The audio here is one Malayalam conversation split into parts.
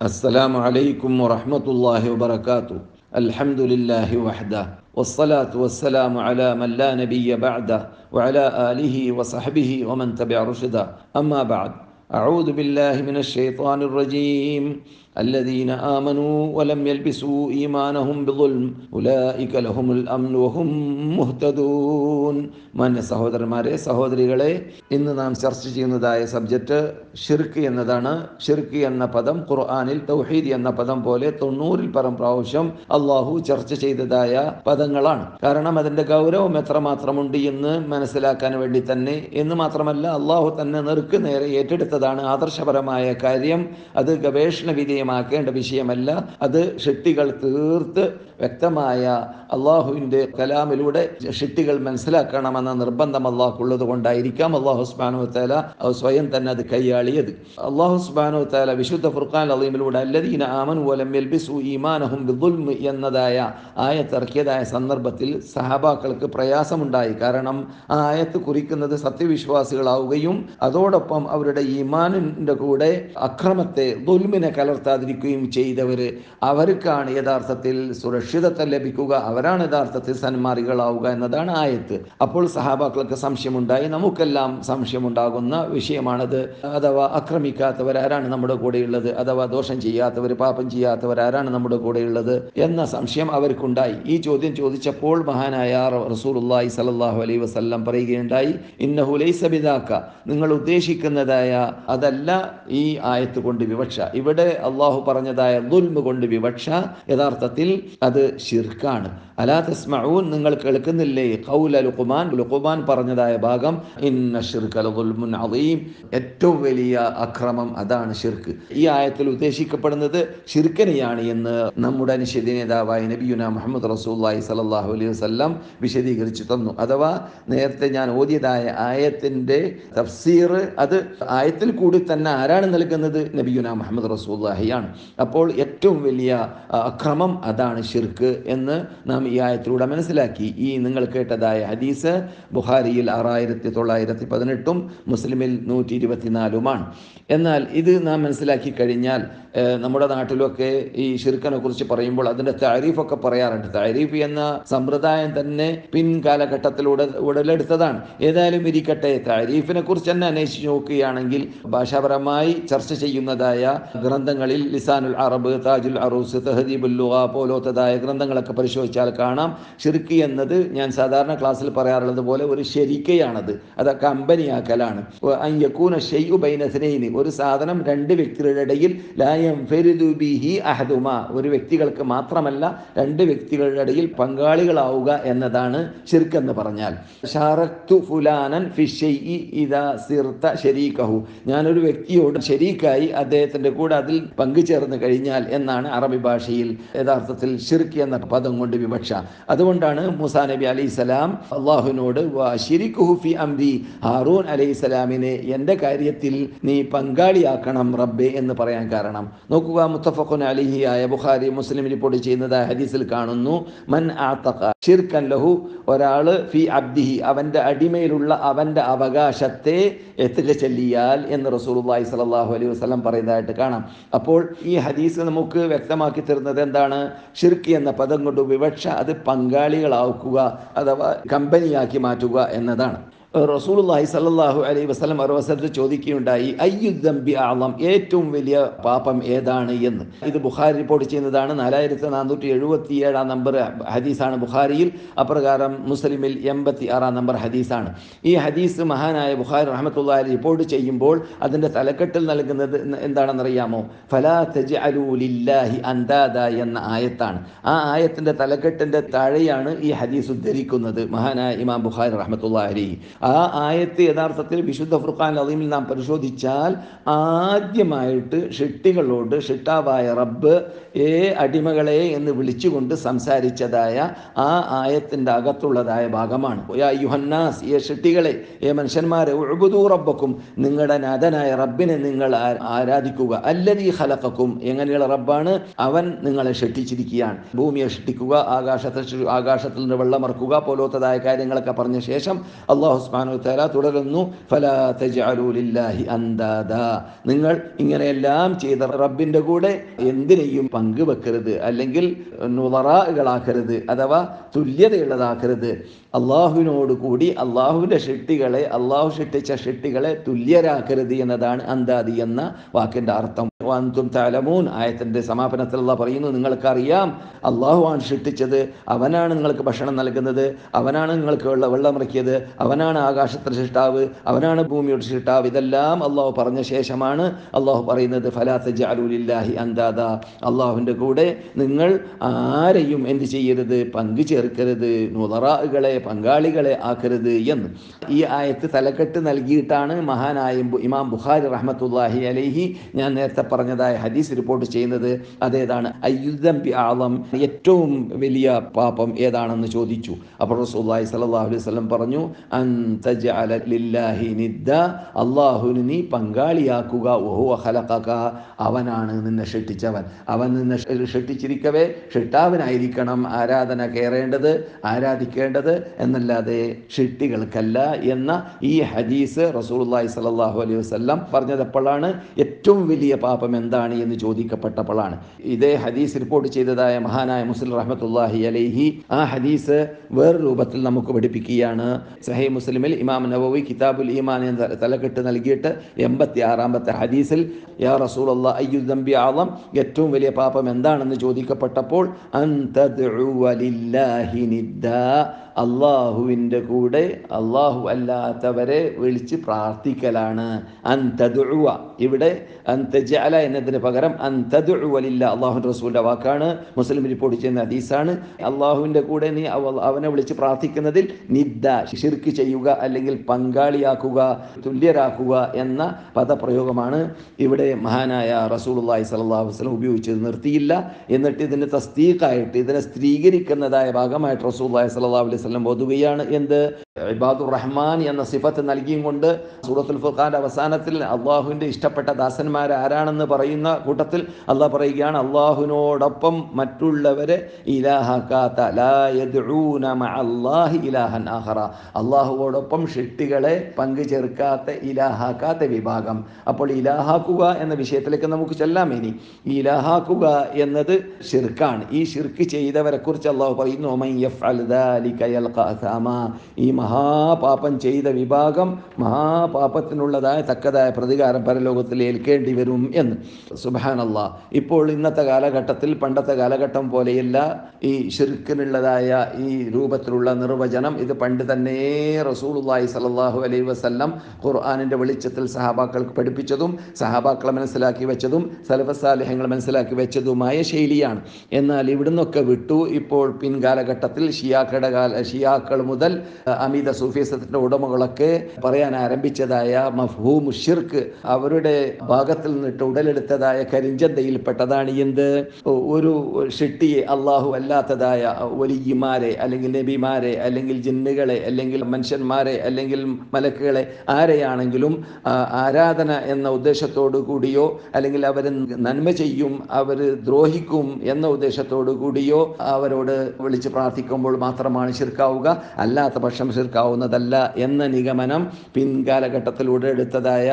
السلام عليكم ورحمة الله وبركاته. الحمد لله وحده والصلاة والسلام على من لا نبي بعده وعلى آله وصحبه ومن تبع رشده. أما بعد أعوذ بالله من الشيطان الرجيم. الذين آمنوا ولم يلبسوا إيمانهم بظلم أولئك لهم الأمن وهم മുഹ്തദൂൻ മാന്യ സഹോദരന്മാരെ സഹോദരികളെ ഇന്ന് നാം ചർച്ച ചെയ്യുന്നതായ സബ്ജക്റ്റ് ഷിർക്ക് എന്നതാണ് ഷിർക്ക് എന്ന പദം ഖുർആാനിൽ തൗഹീദ് എന്ന പദം പോലെ തൊണ്ണൂറിൽ പരം പ്രാവശ്യം അള്ളാഹു ചർച്ച ചെയ്തതായ പദങ്ങളാണ് കാരണം അതിൻ്റെ ഗൗരവം എത്രമാത്രമുണ്ട് എന്ന് മനസ്സിലാക്കാൻ വേണ്ടി തന്നെ എന്ന് മാത്രമല്ല അള്ളാഹു തന്നെ നെറുക്ക് നേരെ ഏറ്റെടുത്തതാണ് ആദർശപരമായ കാര്യം അത് ഗവേഷണ വിധേയമാക്കേണ്ട വിഷയമല്ല. അത് ഷിട്ടികൾ തീർത്ത് വ്യക്തമായ അള്ളാഹുവിന്റെ കലാമിലൂടെ ഷിട്ടികൾ മനസ്സിലാക്കണമെന്ന നിർബന്ധം അള്ളാഹുള്ളത് കൊണ്ടായിരിക്കാം അള്ളാഹു സുബാനു താല സ്വയം തന്നെ അത് കൈയാളിയത്. അള്ളാഹു സുബാനു താല വിശുദ്ധ ഫുർഖാൻ അലീമിലൂടെ അല്ലദീന ആമൻ വലം ഈമാനഹും എന്നതായ ആയത്തിറക്കിയതായ സന്ദർഭത്തിൽ സഹാബാക്കൾക്ക് പ്രയാസമുണ്ടായി. കാരണം ആ ആയത്ത് കുറിക്കുന്നത് സത്യവിശ്വാസികളാവുകയും അതോടൊപ്പം അവരുടെ ഈമാനിന്റെ കൂടെ അക്രമത്തെ ദുൽമിനെ കലർത്താതിരിക്കുകയും ചെയ്തവർ അവർക്കാണ് യഥാർത്ഥത്തിൽ സുരക്ഷിതത്വം ലഭിക്കുക. അവരാണ് യഥാർത്ഥത്തിൽ സന്മാർഗികളാവുക എന്നതാണ് ആയത്ത്. അപ്പോൾ സഹാബാക്കൾക്ക് സംശയമുണ്ടായി. നമുക്കെല്ലാം സംശയമുണ്ടാകുന്ന വിഷയമാണത്. അഥവാ ആക്രമിക്കാത്തവർ ആരാണ് നമ്മുടെ കൂടെയുള്ളത്? അഥവാ ദോഷം ചെയ്യാത്തവർ പാപം ചെയ്യാത്തവർ ആരാണ് നമ്മുടെ കൂടെയുള്ളത് എന്ന സംശയം അവർക്കുണ്ടായി. ഈ ചോദ്യം ചോദിച്ചപ്പോൾ മഹാനായ റസൂലുള്ളാഹി സലാഹു അലൈഹി വസല്ലം പറയുകയുണ്ടായി ഇന്നഹു ലൈസ ബിദാക്ക. നിങ്ങൾ ഉദ്ദേശിക്കുന്നതായ അതല്ല ഈ ആയത്ത് കൊണ്ട് വിവക്ഷ. ഇവിടെ അള്ളാഹു പറഞ്ഞതായ ദുൽമ കൊണ്ട് വിവക്ഷ യഥാർത്ഥത്തിൽ അത് ഷിർക്കാണ് അലാ തസ്മഊൻ നിങ്ങൾ കേൾക്കുന്നില്ലേ? ഖൗല ലുഖ്മാൻ ലുഖ്മാൻ പറഞ്ഞതായ ഭാഗം ഇന്ന ഷിർക ലദുൽമുൻ അദീം. ഏറ്റവും വലിയ അക്രമം അതാണ് ഷിർക്ക് ഈ ആയത്തിൽ ഉദ്ദേശിക്കപ്പെടുന്നത് ഷിർക്കനെയാണ് എന്ന് നമ്മുടെ നിഷേധ നേതാവായ നബിയുന മുഹമ്മദ് റസൂല്ലായി സലല്ലാഹു അലൈഹി വസല്ലം വിശദീകരിച്ചു തന്നു. അഥവാ നേരത്തെ ഞാൻ ഓതിയതായ ആയത്തിന്റെ തഫ്സീർ അത് ആയത്തിൽ കൂടി തന്നെ ആരാണ് നൽകുന്നത്? നബിയുന മുഹമ്മദ് റസൂല്ലാഹിയാണ് അപ്പോൾ ഏറ്റവും വലിയ ക്രമം അതാണ് ഷിർക്ക് എന്ന് നാം ഈ ആയത്തിലൂടെ മനസ്സിലാക്കി. ഈ നിങ്ങൾ കേട്ടതായ ഹദീസ് ബുഹാരിയിൽ ആറായിരത്തി തൊള്ളായിരത്തി പതിനെട്ടും മുസ്ലിമിൽ നൂറ്റി ഇരുപത്തിനാലുമാണ് എന്നാൽ ഇത് നാം മനസ്സിലാക്കി കഴിഞ്ഞാൽ നമ്മുടെ നാട്ടിലൊക്കെ ഈ ഷിർക്കനെ കുറിച്ച് പറയുമ്പോൾ അതിന്റെ താരീഫൊക്കെ പറയാറുണ്ട്. താരീഫ് എന്ന സമ്പ്രദായം തന്നെ പിൻകാലഘട്ടത്തിലൂടെ ഉടലെടുത്തതാണ്. ഏതായാലും ഇരിക്കട്ടെ താരീഫിനെ കുറിച്ച് തന്നെ അന്വേഷിച്ച് നോക്കുകയാണെങ്കിൽ ഭാഷാപരമായി ചർച്ച ചെയ്യുന്നതായ ഗ്രന്ഥങ്ങളിൽ ലിസാനുൽ അറബ് താജുൽ അറൂസ് തഹദീബുൽ ലുഗ പോലോത്തതായ ഗ്രന്ഥങ്ങളൊക്കെ പരിശോധിച്ചാൽ കാണാം. ഷിർക്ക് എന്നത് ഞാൻ സാധാരണ ക്ലാസ്സിൽ പറയാറുള്ളത് പോലെ ഒരു ശരിക്കയാണത്. അത് കമ്പനിയാക്കലാണ് അയ്യക്കൂന ഷെയ്യു ബൈനസിനൈന് ഒരു സാധനം രണ്ട് വ്യക്തികളുടെ ഇടയിൽ ലായം ഫെരുദുബിഹി അഹദുമ. ഒരു വ്യക്തികൾക്ക് മാത്രമല്ല രണ്ട് വ്യക്തികളുടെ ഇടയിൽ പങ്കാളികളാവുക എന്നതാണ് ഷിർക്ക് എന്ന് പറഞ്ഞാൽ. ഷാറക്തു ഫുലാനൻ ഫിഷെയ് ഇതാ സിർത്ത ഷരീഖഹു ഞാനൊരു വ്യക്തിയോട് ശരീക്കായി അദ്ദേഹത്തിന്റെ കൂടെ അതിൽ പങ്കുചേർന്ന് കഴിഞ്ഞാൽ എന്നാണ് അറബി ഭാഷയിൽ യഥാർത്ഥത്തിൽ ഷിർക്ക് എന്ന പദം കൊണ്ട് വിവക്ഷ. അതുകൊണ്ടാണ് മൂസാ നബി അലൈഹി സ്വലാം അള്ളാഹുവിനോട് ഫി അംരി ഹാറൂൻ അലൈഹി സ്വലാമിനെ എന്റെ കാര്യത്തിൽ നീ പങ്കാളിയാക്കണം റബ്ബെ എന്ന് പറയാൻ കാരണം. നോക്കുക മുത്തഫഖുൻ ആയ ബുഖാരി മുസ്ലിം റിപ്പോർട്ട് ചെയ്യുന്നത് ഹദീസിൽ കാണുന്നു. മൻ ആത്തഖ ഷിർക്കൻ ലഹു ഒരാൾ ഫി അബ്ദിഹി അവന്റെ അടിമയിലുള്ള അവന്റെ അവകാശത്തെ എത്തിച്ചെല്ലിയാൽ എന്ന് റസൂലുള്ളാഹി സ്വല്ലല്ലാഹു അലൈഹി വസല്ലം പറയുന്നതായിട്ട് കാണാം. അപ്പോൾ ഈ ഹദീസ് നമുക്ക് വ്യക്തമാക്കി തരുന്നത് എന്താണ്? ഷിർക്ക് എന്ന പദം കൊണ്ട് വിവക്ഷ അത് പങ്കാളികളാക്കുക അഥവാ കമ്പനിയാക്കി മാറ്റുക എന്നതാണ്. റസൂലുള്ളാഹി സല്ലല്ലാഹു അലൈഹി വസല്ലം ഒരു ചോദിക്കുകയുണ്ടായി അയ്യുദ്ദംബി ആളം ഏറ്റവും വലിയ പാപം ഏതാണ് എന്ന്. ഇത് ബുഖാരി റിപ്പോർട്ട് ചെയ്യുന്നതാണ്. നാലായിരത്തി നാനൂറ്റി എഴുപത്തി ഏഴാം നമ്പർ ഹദീസാണ് ബുഖാരിയിൽ. അപ്രകാരം മുസ്ലിമിൽ എൺപത്തി ആറാം നമ്പർ ഹദീസാണ്. ഈ ഹദീസ് മഹാനായ ബുഖാരി റഹ്മത്തുള്ളാഹി റിപ്പോർട്ട് ചെയ്യുമ്പോൾ അതിന്റെ തലക്കെട്ടിൽ നൽകുന്നത് എന്താണെന്നറിയാമോ ഫലാ തജ് അലൂലില്ലാഹി അന്താദ എന്ന ആയത്താണ്. ആ ആയത്തിന്റെ തലക്കെട്ടിന്റെ താഴെയാണ് ഈ ഹദീസ് ഉദ്ധരിക്കുന്നത് മഹാനായ ഇമാം ബുഖാരി റഹമത്തുള്ള അലൈഹി. ആ ആയത്ത് യഥാർത്ഥത്തിൽ വിശുദ്ധ ഫുർഖാൻ അലീമിൽ നാം പരിശോധിച്ചാൽ ആദ്യമായിട്ട് ഷിട്ടികളോട് ഷിട്ടാവായ റബ്ബ് ഏ അടിമകളെ എന്ന് വിളിച്ചുകൊണ്ട് സംസാരിച്ചതായ ആ ആയത്തിന്റെ അകത്തുള്ളതായ ഭാഗമാണ്. യുഹന്നാസ് ഏ ഷിട്ടികളെ ഏ മനുഷ്യന്മാരെ ഒഴുകുതൂ റബ്ബക്കും നിങ്ങളുടെ നാഥനായ റബ്ബിനെ നിങ്ങൾ ആരാധിക്കുക. അല്ലതീ ഹലക്കും എങ്ങനെയുള്ള റബ്ബാണ്? അവൻ നിങ്ങളെ ഷെട്ടിച്ചിരിക്കുകയാണ്. ഭൂമിയെ ഷെട്ടിക്കുക ആകാശത്തെ ആകാശത്തിൽ നിന്ന് വെള്ളമറക്കുക പോലത്തതായ കാര്യങ്ങളൊക്കെ പറഞ്ഞ ശേഷം അള്ളാഹു സുബ്ഹാനഹു തല തുടരുന്നു ഫലാ അന്താദ നിങ്ങൾ ഇങ്ങനെയെല്ലാം ചെയ്ത റബ്ബിന്റെ കൂടെ എന്തിനെയും പങ്കുവെക്കരുത് അല്ലെങ്കിൽ നുളറാകളാക്കരുത് അഥവാ തുല്യതയുള്ളതാക്കരുത്. അള്ളാഹുവിനോട് കൂടി അള്ളാഹുവിന്റെ ഷെട്ടികളെ അള്ളാഹു ഷെട്ടിച്ച ഷെട്ടികളെ തുല്യരാക്കരുത് എന്നതാണ് അന്താദി എന്ന വാക്കിന്റെ അർത്ഥം. വാന്തും താലമൂൻ ആയത്തിന്റെ അള്ളാഹ് പറയുന്നു നിങ്ങൾക്കറിയാം. അള്ളാഹുവാണ് സൃഷ്ടിച്ചത് അവനാണ് നിങ്ങൾക്ക് ഭക്ഷണം നൽകുന്നത് അവനാണ് നിങ്ങൾക്ക് വെള്ളം ഇറക്കിയത് അവനാണ് ആകാശത്തിന്റെ സൃഷ്ടാവ് അവനാണ് ഭൂമിയുടെ സൃഷ്ടാവ്. ഇതെല്ലാം അള്ളാഹു പറഞ്ഞ ശേഷമാണ് അള്ളാഹു പറയുന്നത് ഫലാത്ത് ജാലൂലില്ലാഹി അന്താദ അള്ളാഹുവിന്റെ കൂടെ നിങ്ങൾ ആരെയും എന്ത് ചെയ്യരുത് പങ്കു ചേർക്കരുത് നുതറാകളെ പങ്കാളികളെ ആക്കരുത് എന്ന്. ഈ ആയത്ത് തലക്കെട്ട് നൽകിയിട്ടാണ് മഹാനായ ഇമാം ബുഖാരി റഹ്മത്തുല്ലാഹി അലൈഹി ഞാൻ നേരത്തെ പറഞ്ഞതായ ഹദീസ് റിപ്പോർട്ട് ചെയ്യുന്നത് അതേതാണ്. അയ്യുദ്ധം ആളം ഏറ്റവും വലിയ പാപം ഏതാണെന്ന് ചോദിച്ചു. അപ്പോൾ റസൂല്ലാഹി സല്ലല്ലാഹു അലൈഹി വസല്ലം പറഞ്ഞു അൻ തജ്അല ലില്ലാഹി നിദ്ദ അല്ലാഹുവിന് നീ പങ്കാളിയാക്കുക. വഹുവ ഖലഖക. അവനാണ് നിന്നെ ഷെട്ടിച്ചവൻ അവൻ നിന്നെ ഷെട്ടിച്ചിരിക്കവേ ഷിട്ടാവിനായിരിക്കണം ആരാധന കയറേണ്ടത് ആരാധിക്കേണ്ടത് എന്നല്ലാതെ ഷിട്ടികൾക്കല്ല എന്ന ഈ ഹദീസ് റസൂലുള്ളാഹി സ്വല്ലല്ലാഹു അലൈഹി വസല്ലം പറഞ്ഞതെപ്പോഴാണ് ഏറ്റവും വലിയ പാപം എന്താണ് എന്ന് ചോദിക്കപ്പെട്ടപ്പോഴാണ്. ഇതേ ഹദീസ് റിപ്പോർട്ട് ചെയ്തതായ മഹാനായ മുസ്ലിം റഹ്മത്തുല്ലാഹി അലൈഹി ആ ഹദീസ് വേറെ രൂപത്തിൽ നമുക്ക് പഠിപ്പിക്കുകയാണ്. സഹേ മുസ്ലിമിൽ ഇമാം നബവി കിതാബുൽ ഈമാൻ എന്ന തലക്കെട്ട് നൽകിയിട്ട് എൺപത്തി ആറാമത്തെ ഹദീസിൽ യാ റസൂൽ അള്ളാഹ് അയ്യുദംബി ആളം ഏറ്റവും വലിയ പാപം എന്താണെന്ന് ചോദിക്കപ്പെട്ടപ്പോൾ അൻ നിദ്ദാ. അള്ളാഹുവിന്റെ കൂടെ അള്ളാഹു അല്ലാത്തവരെ വിളിച്ച് പ്രാർത്ഥിക്കലാണ്. അന്തതുഴുവ ഇവിടെ അന്തജല എന്നതിന് പകരം അന്തതുഴുവലില്ല അള്ളാഹു റസൂലിന്റെ വാക്കാണ്. മുസ്ലിം റിപ്പോർട്ട് ചെയ്യുന്ന ഹദീസാണ്. അള്ളാഹുവിന്റെ കൂടെ നീ അവനെ വിളിച്ച് പ്രാർത്ഥിക്കുന്നതിൽ നിദ്ദ ശിർക്ക് ചെയ്യുക അല്ലെങ്കിൽ പങ്കാളിയാക്കുക തുല്യരാക്കുക എന്ന പദപ്രയോഗമാണ് ഇവിടെ മഹാനായ റസൂലുള്ളാഹി സ്വല്ലല്ലാഹു അലൈഹി വസല്ലം ഉപയോഗിച്ചത്. നിർത്തിയില്ല. എന്നിട്ട് ഇതിന് തസ്തീക്കായിട്ട് ഇതിനെ സ്ത്രീകരിക്കുന്നതായ ഭാഗമായിട്ട് റസൂലുള്ളാഹി സ്വല്ലല്ലാഹു അലൈഹി വസല്ലം ഓതുകയാണ് എന്ത്? ഇബാദുർ റഹ്മാൻ എന്ന സിഫത്ത് നൽകിയും കൊണ്ട് സൂറത്തുൽ ഫുർഖാന്റെ അവസാനത്തിൽ അള്ളാഹുവിന്റെ ഇഷ്ടപ്പെട്ട ദാസന്മാർ ആരാണെന്ന് പറയുന്ന കൂട്ടത്തിൽ അള്ളാഹ് പറയുകയാണ് അള്ളാഹുവിനോടൊപ്പം മറ്റുള്ളവരെ ഇലാഹൻ അള്ളാഹുവോടൊപ്പം ഷിട്ടികളെ പങ്കു ചേർക്കാത്ത ഇലാഹാക്കാത്ത വിഭാഗം. അപ്പോൾ ഇലാഹാക്കുക എന്ന വിഷയത്തിലേക്ക് നമുക്ക് ചെല്ലാം ഇനി. ഇലാഹാക്കുക എന്നത് ഷിർക്കാണ് ഈ ഷിർക്ക് ചെയ്തവരെ കുറിച്ച് അള്ളാഹു പറയുന്നു "ഒമൻ യഫ്അൽ ദാലിക യൽഖ അസാമാ." ഈ മഹാപാപം ചെയ്ത വിഭാഗം മഹാപാപത്തിനുള്ളതായ തക്കതായ പ്രതികാരം പരലോകത്തിൽ ഏൽക്കേണ്ടി വരും എന്ന്. സുബാനല്ല ഇപ്പോൾ ഇന്നത്തെ കാലഘട്ടത്തിൽ പണ്ടത്തെ കാലഘട്ടം പോലെയല്ല. ഈ ഷിർക്കിനുള്ളതായ ഈ രൂപത്തിലുള്ള നിർവചനം ഇത് പണ്ട് തന്നെ റസൂലുള്ളാഹി സ്വല്ലല്ലാഹു അലൈ വസല്ലം ഖുർആാനിന്റെ വെളിച്ചത്തിൽ സഹാബാക്കൾക്ക് പഠിപ്പിച്ചതും സഹാബാക്കളെ മനസ്സിലാക്കി വെച്ചതും സലഫസാലിഹ്യങ്ങൾ മനസ്സിലാക്കി വെച്ചതുമായ ശൈലിയാണ്. എന്നാൽ ഇവിടുന്നൊക്കെ വിട്ടു. ഇപ്പോൾ പിൻകാലഘട്ടത്തിൽ ഷിയാക്കളുടെ കാല ഷിയാക്കൾ മുതൽ അമിത സൂഫിസത്തിന്റെ ഉടമകളൊക്കെ പറയാൻ ആരംഭിച്ചതായ മഫ്ഹൂം ഷിർക്ക് അവരുടെ ഭാഗത്തിൽ നിന്നിട്ട് ഉടലെടുത്തതായ കരിഞ്ചന്തയിൽപ്പെട്ടതാണ് എന്ത്? ഒരു ഷിട്ടിയെ അള്ളാഹു അല്ലാത്തതായ വലിയമാരെ അല്ലെങ്കിൽ നബിമാരെ അല്ലെങ്കിൽ ജിന്നുകളെ അല്ലെങ്കിൽ മനുഷ്യന്മാരെ അല്ലെങ്കിൽ മലക്കുകളെ ആരെയാണെങ്കിലും ആരാധന എന്ന ഉദ്ദേശത്തോടു കൂടിയോ അല്ലെങ്കിൽ അവർ നന്മ ചെയ്യും അവർ ദ്രോഹിക്കും എന്ന ഉദ്ദേശത്തോടു കൂടിയോ അവരോട് വിളിച്ച് പ്രാർത്ഥിക്കുമ്പോൾ മാത്രമാണ് ശിർക്കാവുക അല്ലാത്ത പക്ഷം ഷിർക്കാവുന്നതല്ല എന്ന നിഗമനം പിൻകാലഘട്ടത്തിലൂടെ എടുത്തതായ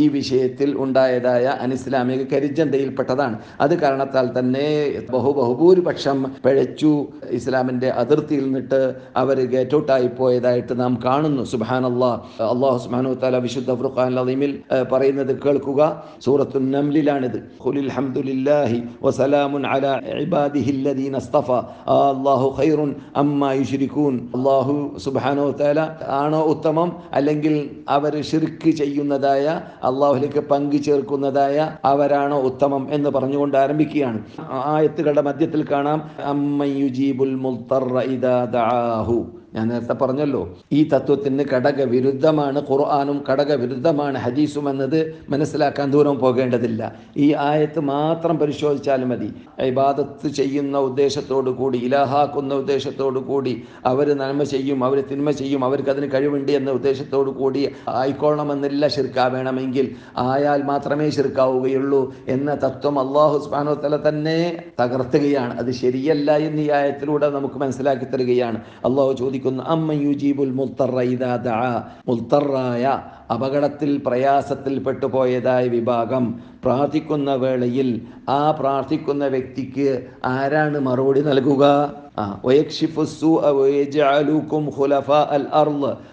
ഈ വിഷയത്തിൽ ഉണ്ടായതായ അനിസ്ലാമിക കരിജന്തയിൽപ്പെട്ടതാണ് അത് കാരണത്താൽ തന്നെ ബഹു ബഹുഭൂരിപക്ഷം പിഴച്ചു ഇസ്ലാമിന്റെ അതിർത്തിയിൽ നിന്നിട്ട് അവർ ഗേറ്റ് ഔട്ടായി പോയതായിട്ട് നാം കാണുന്നു. സുബാനല്ലാ അള്ളാഹു സുബാനു താല വിശുദ്ധ ഫുർഖാൻ അലീമിൽ പറയുന്നത് കേൾക്കുക. സൂറത്തു നംലിലാണിത്. ഹംദുലില്ലാഹി വസലാമുൻ അല്ലാഹു യുശ്രികൂൻ അള്ളാഹു സുബാനോ തആല ആണോ ഉത്തമം? അല്ലെങ്കിൽ അവർ ഷിർക്ക് ചെയ്യുന്നതായ അള്ളാഹുലേക്ക് പങ്കു ചേർക്കുന്നതായ അവരാണോ ഉത്തമം എന്ന് പറഞ്ഞുകൊണ്ട് ആരംഭിക്കുകയാണ്. ആയത്തുകളുടെ മധ്യത്തിൽ കാണാം അമ്മ യുജീബുൽ ഇദാ ഞാൻ നേരത്തെ പറഞ്ഞല്ലോ ഈ തത്വത്തിന് ഘടക വിരുദ്ധമാണ് ഖുർആാനും ഘടക വിരുദ്ധമാണ് ഹദീസും എന്നത് മനസ്സിലാക്കാൻ ദൂരം പോകേണ്ടതില്ല. ഈ ആയത്ത് മാത്രം പരിശോധിച്ചാൽ മതി. ഇബാദത്ത് ചെയ്യുന്ന ഉദ്ദേശത്തോടു കൂടി ഇലാഹാക്കുന്ന ഉദ്ദേശത്തോടു കൂടി അവർ നന്മ ചെയ്യും അവർ തിന്മ ചെയ്യും അവർക്ക് അതിന് കഴിവുണ്ട് എന്ന ഉദ്ദേശത്തോടു കൂടി ആയിക്കോളണമെന്നില്ല ശിർക്ക വേണമെങ്കിൽ. ആയാൽ മാത്രമേ ശിർക്കാവുകയുള്ളൂ എന്ന തത്വം അള്ളാഹു സുബ്ഹാനഹു വ തആല തന്നെ തകർത്തുകയാണ്. അത് ശരിയല്ല എന്ന് ഈ ആയത്തിലൂടെ നമുക്ക് മനസ്സിലാക്കി തരികയാണ്. അള്ളാഹു ചോദിക്കുന്നു അമ്മ യുജീബുൽ മുൽത്തറായ അപകടത്തിൽ പ്രയാസത്തിൽ പെട്ടുപോയതായ വിഭാഗം പ്രാർത്ഥിക്കുന്ന വേളയിൽ ആ പ്രാർത്ഥിക്കുന്ന വ്യക്തിക്ക് ആരാണ് മറുപടി നൽകുക?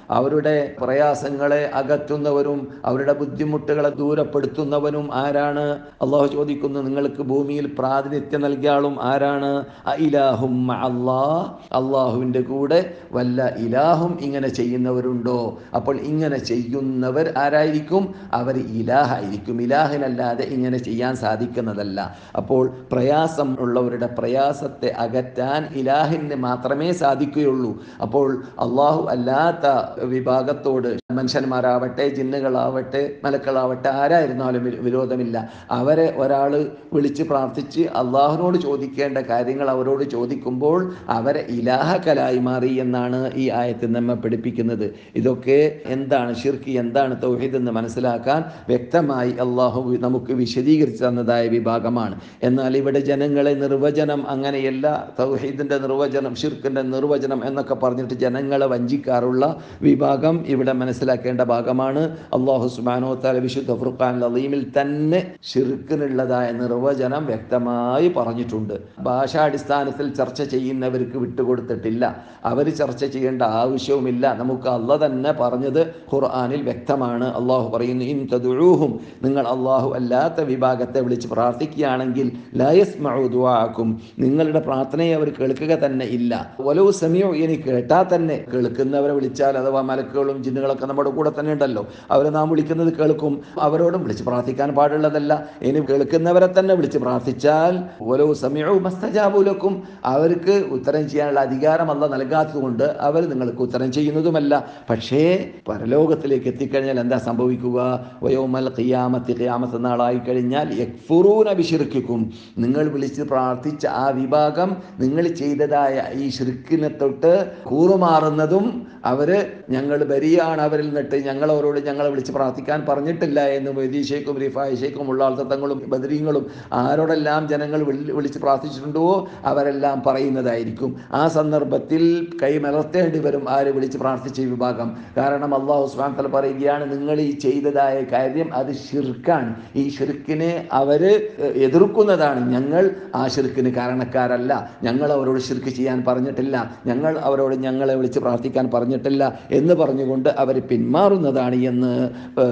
അവരുടെ പ്രയാസങ്ങളെ അകറ്റുന്നവരും അവരുടെ ബുദ്ധിമുട്ടുകളെ ദൂരപ്പെടുത്തുന്നവനും ആരാണ്? അള്ളാഹു ചോദിക്കുന്നു നിങ്ങൾക്ക് ഭൂമിയിൽ പ്രാതിനിധ്യം നൽകിയ ആളും ആരാണ്? ഇലാഹും അള്ളാഹ് അള്ളാഹുവിന്റെ കൂടെ വല്ല ഇലാഹും ഇങ്ങനെ ചെയ്യുന്നവരുണ്ടോ? അപ്പോൾ ഇങ്ങനെ ചെയ്യുന്നവർ ആരായിരിക്കും? അവർ ഇലാഹായിരിക്കും ഇലാഹിനല്ലാതെ ഇങ്ങനെ ചെയ്യാൻ സാധിക്കുന്നതല്ല. അപ്പോൾ പ്രയാസം ഉള്ളവരുടെ പ്രയാസത്തെ അകറ്റാൻ ഇലാഹിന് മാത്രമേ സാധിക്കുകയുള്ളൂ. അപ്പോൾ അള്ളാഹു അല്ലാത്ത വിഭാഗത്തോട് മനുഷ്യന്മാരാവട്ടെ ജിന്നുകളാവട്ടെ മലക്കളാവട്ടെ ആരായിരുന്നാലും വിരോധമില്ല. അവരെ ഒരാൾ വിളിച്ച് പ്രാർത്ഥിച്ച് അള്ളാഹുവിനോട് ചോദിക്കേണ്ട കാര്യങ്ങൾ അവരോട് ചോദിക്കുമ്പോൾ അവരെ ഇലാഹക്കലായി മാറി എന്നാണ് ഈ ആയത്തിൽ നമ്മെ പഠിപ്പിക്കുന്നത്. ഇതൊക്കെ എന്താണ് ഷിർക്ക് എന്താണ് തൗഹീദ് എന്ന് മനസ്സിലാക്കാൻ വ്യക്തമായി അള്ളാഹു നമുക്ക് വിശദീകരിച്ചു തന്നതായ വിഭാഗമാണ്. എന്നാൽ ഇവിടെ ജനങ്ങളെ നിർവചനം അങ്ങനെയല്ല തൗഹീദിന്റെ നിർവചനം ഷിർക്കിന്റെ നിർവചനം എന്നൊക്കെ പറഞ്ഞിട്ട് ജനങ്ങളെ വഞ്ചിക്കാറുള്ള വിഭാഗം ഇവിടെ മനസ്സിലാക്കേണ്ട ഭാഗമാണ്. അള്ളാഹു സുബാനോ വിശുദ്ധ ഫുർഖാൻ അലീമിൽ തന്നെ ഷിർക്കിനുള്ളതായ നിർവചനം വ്യക്തമായി പറഞ്ഞിട്ടുണ്ട്. ഭാഷാടിസ്ഥാനത്തിൽ ചർച്ച ചെയ്യുന്നവർക്ക് വിട്ടുകൊടുത്തിട്ടില്ല. അവർ ചർച്ച ചെയ്യേണ്ട ആവശ്യവുമില്ല. നമുക്ക് അല്ല തന്നെ പറഞ്ഞത് ഖുർആാനിൽ വ്യക്തമാണ്. അള്ളാഹു പറയുന്നു ഇൻ തദുഴൂഹും നിങ്ങൾ അള്ളാഹു അല്ലാത്ത വിഭാഗത്തെ വിളിച്ച് പ്രാർത്ഥിക്കുകയാണെങ്കിൽ ലയസ് മഴുതുവാക്കും നിങ്ങളുടെ പ്രാർത്ഥനയെ അവർ കേൾക്കുക തന്നെ ഇല്ല. ഒലവ് സമയം ഇനി കേട്ടാൽ തന്നെ കേൾക്കുന്നവരെ വിളിച്ചാൽ അഥവാ മലക്കുകളും ജിന്നുകളൊക്കെ നമ്മുടെ കൂടെ തന്നെ ഉണ്ടല്ലോ അവരെ നാം വിളിക്കുന്നത് കേൾക്കും. അവരോടും വിളിച്ച് പ്രാർത്ഥിക്കാൻ പാടുള്ളതല്ല. ഇനി കേൾക്കുന്നവരെ തന്നെ വിളിച്ച് പ്രാർത്ഥിച്ചാൽ ഓരോ സമയവും മസ്തജാബൂലക്കും അവർക്ക് ഉത്തരം ചെയ്യാനുള്ള അധികാരം അല്ല നൽകാത്തതുകൊണ്ട് അവർ നിങ്ങൾക്ക് ഉത്തരം ചെയ്യുന്നതുമല്ല. പക്ഷേ പരലോകത്തിലേക്ക് എത്തിക്കഴിഞ്ഞാൽ എന്താ സംഭവിക്കുക? വയോമൽ ഖിയാമത്തി ഖിയാമത്ത് നാളായി കഴിഞ്ഞാൽ യക്ഫുറൂന ബിഷിർക്കും നിങ്ങൾ വിളിച്ച് പ്രാർത്ഥിച്ച ആ വിഭാഗം നിങ്ങൾ ചെയ്തതായ ഈ ശിർക്കിനെ തൊട്ട് കൂറുമാറുന്നതും അവർ ഞങ്ങൾ ബരിയാണ് അവരിൽ നിന്നിട്ട് ഞങ്ങൾ അവരോട് ഞങ്ങളെ വിളിച്ച് പ്രാർത്ഥിക്കാൻ പറഞ്ഞിട്ടില്ല എന്ന് മൊയ്തീഷേക്കും റിഫായിഷേക്കും ഉള്ള ആൾത്തങ്ങളും ബദരീങ്ങളും ആരോടെല്ലാം ജനങ്ങൾ വിളി- വിളിച്ച് പ്രാർത്ഥിച്ചിട്ടുണ്ടോ അവരെല്ലാം പറയുന്നതായിരിക്കും. ആ സന്ദർഭത്തിൽ കൈമലർത്തേണ്ടി വരും ആര് വിളിച്ച് പ്രാർത്ഥിച്ച വിഭാഗം. കാരണം അള്ളാഹു സ്വാന്തൽ പറയുകയാണ് നിങ്ങൾ ഈ ചെയ്തതായ കാര്യം അത് ഷിർക്കാണ് ഈ ഷിർക്കിനെ അവർ എതിർക്കുന്നതാണ്. ഞങ്ങൾ ആ ഷിർക്കിന് കാരണക്കാരല്ല. ഞങ്ങൾ അവരോട് ഷിർക്ക് ചെയ്യാൻ പറഞ്ഞിട്ടില്ല. ഞങ്ങൾ അവരോട് ഞങ്ങളെ വിളിച്ച് പ്രാർത്ഥിക്കാൻ പറഞ്ഞിട്ടില്ല എന്ന് പറഞ്ഞുകൊണ്ട് അവർ പിന്മാറുന്നതാണ് എന്ന്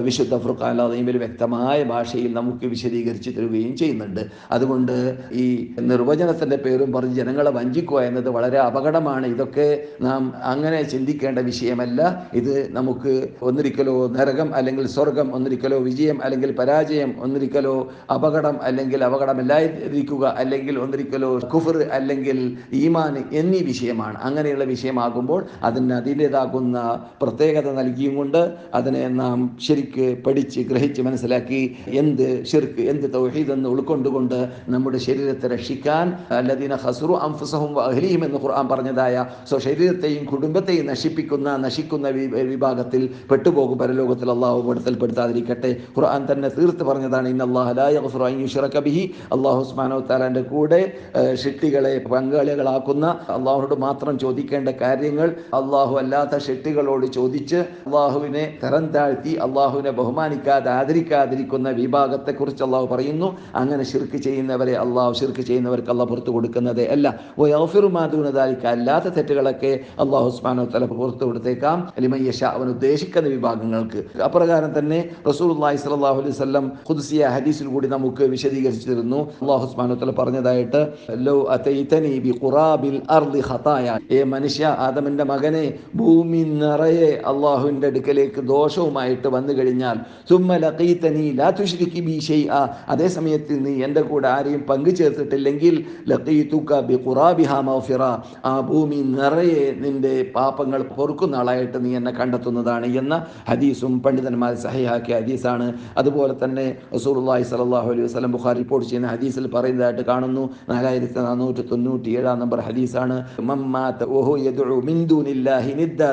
വിശുദ്ധ ഫുർഖാൻ അലീമിൽ വ്യക്തമായ ഭാഷയിൽ നമുക്ക് വിശദീകരിച്ച് തരുകയും ചെയ്യുന്നുണ്ട്. അതുകൊണ്ട് ഈ നിർവചനത്തിന്റെ പേരും പറഞ്ഞ് ജനങ്ങളെ വഞ്ചിക്കുക എന്നത് വളരെ അപകടമാണ്. ഇതൊക്കെ നാം അങ്ങനെ ചിന്തിക്കേണ്ട വിഷയമല്ല. ഇത് നമുക്ക് ഒന്നിരിക്കലോ നരകം അല്ലെങ്കിൽ സ്വർഗം ഒന്നിരിക്കലോ വിജയം അല്ലെങ്കിൽ പരാജയം ഒന്നിരിക്കലോ അപകടം അല്ലെങ്കിൽ അപകടമില്ലാതിരിക്കുക അല്ലെങ്കിൽ ഒന്നിരിക്കലോ കുഫർ അല്ലെങ്കിൽ ഈമാൻ എന്നീ വിഷയമാണ്. അങ്ങനെയുള്ള വിഷയമാകുമ്പോൾ അതിന് അതിന്റെതാകുന്ന പ്രത്യേകത നൽകിയും കൊണ്ട് അതിനെ നാം ശരിക്ക് പഠിച്ച് ഗ്രഹിച്ച് മനസ്സിലാക്കി എന്ത് ഷിർക്ക് എന്ത് തൗഹീദ് എന്ന് ഉൾക്കൊണ്ടുകൊണ്ട് നമ്മുടെ ശരീരത്തെ രക്ഷിക്കാൻ അല്ലദീന ഹസുറു അംഫുസഹും അഹ്ലീം എന്ന് ഖുർആൻ പറഞ്ഞതായ സ്വ ശരീരത്തെയും കുടുംബത്തെയും നശിപ്പിക്കുന്ന നശിക്കുന്ന വിഭാഗത്തിൽ പെട്ടുപോകും പരലോകത്തിൽ അള്ളാഹു പെടുത്തൽപ്പെടുത്താതിരിക്കട്ടെ ഖുർആൻ തന്നെ തീർത്ത് പറഞ്ഞതാണ് ഇന്ന് അള്ളാഹു അൻ യുശ്റക ബിഹി. അള്ളാഹു സുബ്ഹാനഹു താലാന്റെ കൂടെ ഷിട്ടികളെ ഷിട്ടികളെ പങ്കാളികളാക്കുന്ന അള്ളാഹുനോട് മാത്രം ചോദിക്കേണ്ട കാര്യങ്ങൾ അള്ളാഹു അല്ലാത്ത ഷെട്ടികളോട് ചോദിച്ച് അള്ളാഹുവിനെ തരം താഴ്ത്തി അള്ളാഹുവിനെ ബഹുമാനിക്കാതെ ആദരിക്കാതിരിക്കുന്ന വിഭാഗത്തെക്കുറിച്ച് അള്ളാഹു പറയുന്നു. അങ്ങനെ ഷിർക്ക് ചെയ്യുന്നവരെ അള്ളാഹു ഷിർക്ക് ചെയ്യുന്നവർക്ക് അള്ളാഹ് പുറത്തു കൊടുക്കുന്നതേ അല്ല. മാതൂനതാലിക്ക അല്ലാത്ത തെറ്റുകളൊക്കെ അള്ളാഹു ഉസ്മാനോ തല പുറത്തു കൊടുത്തേക്കാം. അലിമയ്യഷ അവൻ ഉദ്ദേശിക്കുന്ന വിഭാഗങ്ങൾക്ക്. അപ്രകാരം തന്നെ റസൂൽ അള്ളാഹി അലൈഹി വസല്ലം ഖുദ്സിയ ഹദീസിൽ കൂടി നമുക്ക് വിശദീകരിച്ചിരുന്നു അള്ളാഹു ഉസ്മാനോ തല പറഞ്ഞതായിട്ട് ലൗ അതൈതനി ബി ഖുറാബിൽ അർദി ഖതായ ഏ മനുഷ്യ ആദമിന്റെ മകനെ ഭൂമി നിറയെ അള്ളാഹുവിന്റെ അടുക്കലേക്ക് ദോഷവുമായിട്ട് വന്നു കഴിഞ്ഞാൽ സുമ്മ ലഖീതനി ലാ തുശ്രികി ബി ഷൈഅ അതേ സമയത്ത് നീ എന്റെ കൂടെ ആരെയും പങ്കു ചേർത്തിട്ടില്ലെങ്കിൽ ലഖീതുക ബി ഖുറാബിഹ മൗഫിറ. ആ ഭൂമി നിറയെ നിന്റെ പാപങ്ങൾ പൊറുക്കുന്ന ആളായിട്ട് നീ എന്നെ കണ്ടെത്തുന്നതാണ് എന്ന ഹദീസും പണ്ഡിതന്മാർ സഹിയാക്കിയ ഹദീസാണ്. അതുപോലെ തന്നെ റസൂലുള്ളാഹി സ്വല്ലല്ലാഹു അലൈഹി വസല്ലം ബുഖാരി റിപ്പോർട്ട് ചെയ്യുന്ന ഹദീസിൽ പറയുന്നതായിട്ട് കാണുന്നു. നാലായിരത്തി നാനൂറ്റി തൊണ്ണൂറ്റി ഏഴാം നമ്പർ ഹദീസാണ്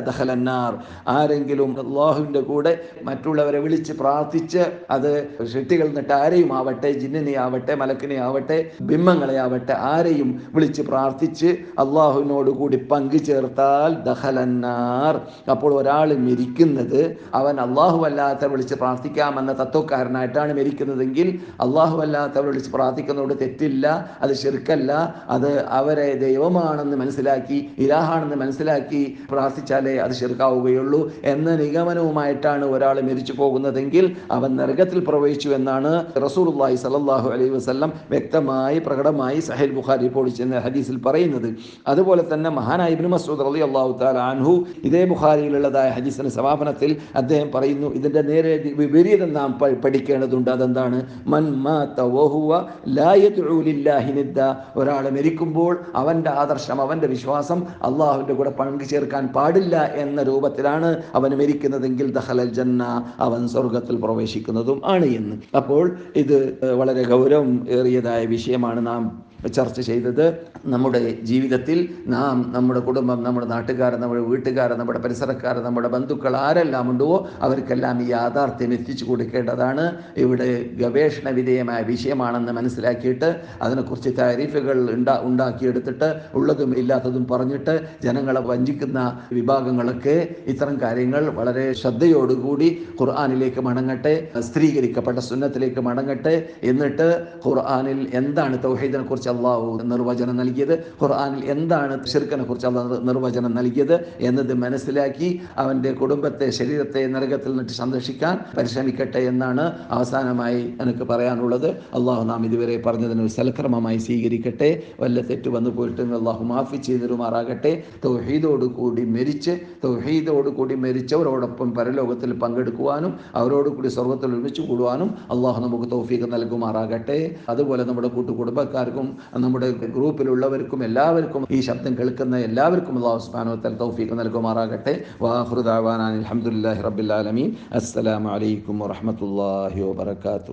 ദഖലൻ നാർ. ആരെങ്കിലും അള്ളാഹുവിന്റെ കൂടെ മറ്റുള്ളവരെ വിളിച്ച് പ്രാർത്ഥിച്ച് അത് ഷെട്ടികൾ നിട്ട് ആരെയും ആവട്ടെ ജിന്നിനെ ആവട്ടെ മലക്കിനെ ആവട്ടെ ബിംബങ്ങളെ ആവട്ടെ ആരെയും വിളിച്ച് പ്രാർത്ഥിച്ച് അള്ളാഹുവിനോട് കൂടി പങ്കു ചേർത്താൽ ദഹലന്നാർ അപ്പോൾ ഒരാൾ മരിക്കുന്നത് അവൻ അള്ളാഹു അല്ലാത്ത വിളിച്ച് പ്രാർത്ഥിക്കാമെന്ന തത്വക്കാരനായിട്ടാണ് മരിക്കുന്നതെങ്കിൽ അള്ളാഹു അല്ലാത്തവർ വിളിച്ച് പ്രാർത്ഥിക്കുന്നതോട് തെറ്റില്ല അത് ശിർക്കല്ല അത് അവരെ ദൈവമാണെന്ന് മനസ്സിലാക്കി ഇലാഹാണെന്ന് മനസ്സിലാക്കി പ്രാർത്ഥിച്ചാലേ അത് ശിർക്കാവുകയുള്ളൂ എന്ന നിഗമനവുമായിട്ടാണ് ഒരാൾ മരിച്ചു പോകുന്നതെങ്കിൽ അവൻ നരകത്തിൽ പ്രവേശിച്ചു എന്നാണ് റസൂലുള്ളാഹി സലാഹു അലൈഹി വസ്ലം വ്യക്തമായി പ്രകടമായി സഹൽ ബുഖാരി റിപ്പോർട്ട് ഹദീസിൽ പറയുന്നത്. അതുപോലെ തന്നെ മഹാനായ ഇബ്നു മസ്ഊദ് റളിയല്ലാഹു തആല അൻഹു ഇതേ ബുഖാരിയിലുള്ളതായ ഹദീസിന്റെ സമാപനത്തിൽ അദ്ദേഹം പറയുന്നു ഇതിന്റെ നേരെ വിപരീതം നാം പഠിക്കേണ്ടതുണ്ട്. അതെന്താണ്? മൻ മാ ഒരാൾ മരിക്കുമ്പോൾ അവന്റെ ആദർശം അവന്റെ വിശ്വാസം അള്ളാഹുവിന്റെ കൂടെ പങ്കുചേർക്കാൻ പാടില്ല എന്ന രൂപത്തിലാണ് അവൻ മരിക്കുന്നതെങ്കിൽ ദഹലൽ ജന്ന അവൻ സ്വർഗത്തിൽ പ്രവേശിക്കുന്നതും ആണ് എന്ന്. അപ്പോൾ ഇത് വളരെ ഗൗരവം ഏറിയതായ വിഷയമാണ് നാം ചർച്ച ചെയ്തത് നമ്മുടെ ജീവിതത്തിൽ നാം നമ്മുടെ കുടുംബം നമ്മുടെ നാട്ടുകാർ നമ്മുടെ വീട്ടുകാർ നമ്മുടെ പരിസരക്കാർ നമ്മുടെ ബന്ധുക്കൾ ആരെല്ലാം ഉണ്ടോ അവർക്കെല്ലാം ഈ യാഥാർത്ഥ്യം എത്തിച്ചു കൊടുക്കേണ്ടതാണ്. ഇവിടെ ഗവേഷണ വിധേയമായ വിഷയമാണെന്ന് മനസ്സിലാക്കിയിട്ട് അതിനെക്കുറിച്ച് താരീഫുകൾ ഉണ്ടാ ഉണ്ടാക്കിയെടുത്തിട്ട് ഉള്ളതും ഇല്ലാത്തതും പറഞ്ഞിട്ട് ജനങ്ങളെ വഞ്ചിക്കുന്ന വിഭാഗങ്ങളൊക്കെ ഇത്തരം കാര്യങ്ങൾ വളരെ ശ്രദ്ധയോടുകൂടി ഖുർആാനിലേക്ക് മടങ്ങട്ടെ സ്ത്രീകരിക്കപ്പെട്ട സുന്നത്തിലേക്ക് മടങ്ങട്ടെ എന്നിട്ട് ഖുർആാനിൽ എന്താണ് തൗഹീദിനെ കുറിച്ച് അള്ളാഹു നിർവചനം നൽകിയത്. ഖുർആാനിൽ എന്താണ് ഷിർക്കിനെ കുറിച്ച് അള്ളാഹു നിർവചനം നൽകിയത് എന്നത് മനസ്സിലാക്കി അവന്റെ കുടുംബത്തെ ശരീരത്തെ നരകത്തിൽ നിന്ന് സംരക്ഷിക്കാൻ പരിശ്രമിക്കട്ടെ എന്നാണ് അവസാനമായി എനിക്ക് പറയാനുള്ളത്. അള്ളാഹു നാം ഇതുവരെ പറഞ്ഞതിന് സൽക്രമമായി സ്വീകരിക്കട്ടെ. വല്ല തെറ്റ് വന്നു പോയിട്ട് അള്ളാഹു മാഫി ചെയ്തിരുമാറാകട്ടെ. കൂടി മരിച്ച് തൗഹീദോട് കൂടി മരിച്ചവരോടൊപ്പം പരലോകത്തിൽ പങ്കെടുക്കുവാനും അവരോട് കൂടി സ്വർഗത്തിൽ ഒരുമിച്ച് കൂടുവാനും അള്ളാഹു നമുക്ക് തൗഫീഖ് നൽകുമാറാകട്ടെ. അതുപോലെ നമ്മുടെ കൂട്ടുകുടുംബക്കാർക്കും നമ്മുടെ ഗ്രൂപ്പിലുള്ളവർക്കും എല്ലാവർക്കും ഈ ശബ്ദം കേൾക്കുന്ന എല്ലാവർക്കും അള്ളാഹു സുബ്ഹാനഹു തൗഫീഖ് നൽകുമാറാകട്ടെ. വാഹൃദാവാൻ അലഹമുല്ലാഹി റബ്ബിൽ ആലമീൻ. അസ്സലാമു അലൈക്കും വറഹ്മത്തുള്ളാഹി വബറകാതുഹു.